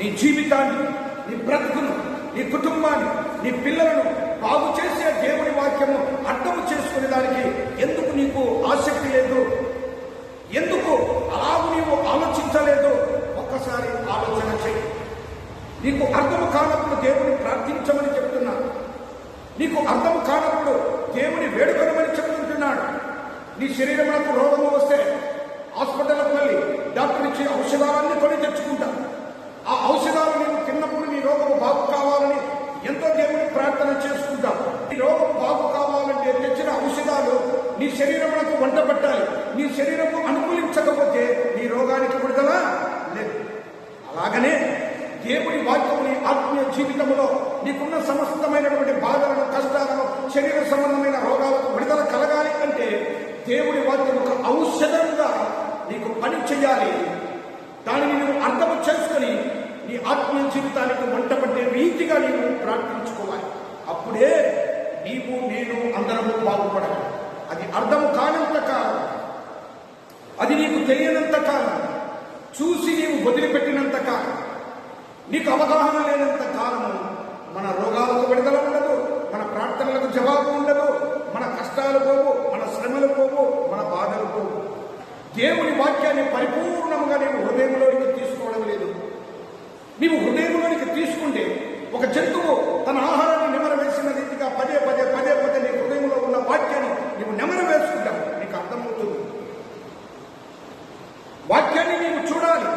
నీ జీవితాన్ని నీ బ్రతుకును నీ కుటుంబాన్ని నీ పిల్లలను బాగు చేసే దేవుని వాక్యము అర్థం చేసుకునే దానికి ఎందుకు నీకు ఆసక్తి లేదు? ఎందుకు అలాగూ నీవు ఆలోచించలేదు? ఒక్కసారి ఆలోచన చేయి నీకు అర్థం కానప్పుడు దేవుని ప్రార్థించమని చెప్తున్నాను నీకు అర్థం కానప్పుడు దేవుని వేడుకొనమని చెప్తుంటున్నాడు. నీ శరీరంలో రోగము వస్తే హాస్పిటల్కి వెళ్ళి డాక్టర్ ఇచ్చే ఔషధాలన్నీ కొని తెచ్చుకుంటా ఆ ఔషధాలు నీవు తిన్నప్పుడు నీ రోగము బాగు కావాలని ఎంతో దేవుని ప్రార్థన చేసుకుంటాం. ఈ రోగం బాగు కావాలంటే తెచ్చిన ఔషధాలు నీ శరీరములకు వంట పట్టాలి నీ శరీరము అనుకూలించకపోతే నీ రోగానికి విడుదల లేదు. అలాగనే దేవుని వాక్యముని ఆత్మీయ జీవితంలో నీకున్న సమస్తమైనటువంటి బాధలను కష్టాలను శరీర సంబంధమైన రోగాలకు విడుదల కలగాలి అంటే దేవుని వాక్యం ఒక ఔషధంగా నీకు పని చేయాలి. దానిని నీ ఆత్మీయ జీవితానికి వంట పట్టే రీతిగా నీవు ప్రార్థించుకోవాలి. అప్పుడే నీవు నేను అందరము బాగుపడాలి అది అర్థం కానంత కాలం అది నీకు తెలియనంత కాలం చూసి నీవు వదిలిపెట్టినంత కాలం నీకు అవగాహన లేనంత కాలము మన రోగాలకు విడుదల ఉండదు మన ప్రార్థనలకు జవాబు ఉండదు మన కష్టాలు పోవు మన శ్రమలు పోవు మన బాధలు పోవు. దేవుని వాక్యాన్ని పరిపూర్ణంగా నేను హృదయంలోనికి తీసుకోవడం లేదు. నీవు హృదయంలోనికి తీసుకుంటే ఒక జంతువు తన ఆహారాన్ని నెమర వేసిన రీతిగా పదే పదే పదే పదే నీ హృదయంలో ఉన్న వాక్యాన్ని నీవు నెమర వేసుకుంటావు. నీకు అర్థమవుతుంది. వాక్యాన్ని నీవు చూడాలి.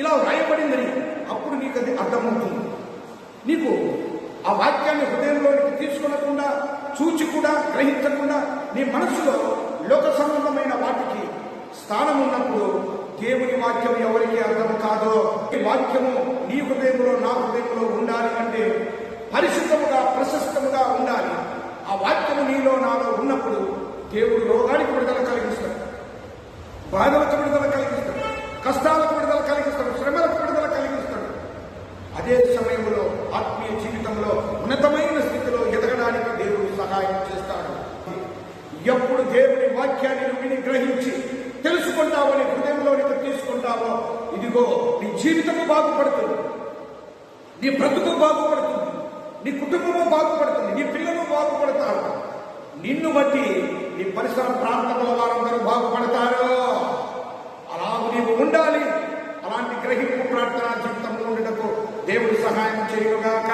ఇలా వ్రాయబడిందని అప్పుడు నీకు అది అర్థమవుతుంది. నీకు ఆ వాక్యాన్ని హృదయంలోనికి తీసుకునకుండా చూచి కూడా గ్రహించకుండా నీ మనసులో లోక సంబంధమైన వాటికి స్థానం ఉన్నప్పుడు దేవుని వాక్యం ఎవరికి అర్థం కాదో ఈ వాక్యము నీ హృదయంలో నా హృదయంలో ఉండాలి అంటే పరిశుద్ధముగా ప్రశస్తముగా ఉండాలి. ఆ వాక్యము నీలో నాలో ఉన్నప్పుడు దేవుడు రోగానికి విడుదల కలిగిస్తాడు. బాధలకు విడుదల కలిగిస్తాడు. కష్టాలకు విడుదల కలిగిస్తాడు. శ్రమలకు విడుదల కలిగిస్తాడు. అదే సమయంలో ఆత్మీయ జీవితంలో ఉన్నతమైన స్థితిలో ఎదగడానికి దేవుడు సహాయం చేస్తాడు. ఎప్పుడు దేవుని వాక్యాన్ని విని గ్రహించి తెలుసుకుంటావో నీ హృదయంలోనికి తీసుకుంటావో ఇదిగో నీ జీవితము బాగుపడుతుంది. నీ బ్రతుకు బాగుపడుతుంది. నీ కుటుంబము బాగుపడుతుంది. నీ పిల్లలు బాగుపడతారు. నిన్ను బట్టి నీ పరిసర ప్రాంతంలో వారందరూ బాగుపడతారు. అలా నీవు ఉండాలి. అలాంటి గ్రహింపు ప్రార్థన జీవితంలో ఉండటకు దేవుడు సహాయం చేయుగాక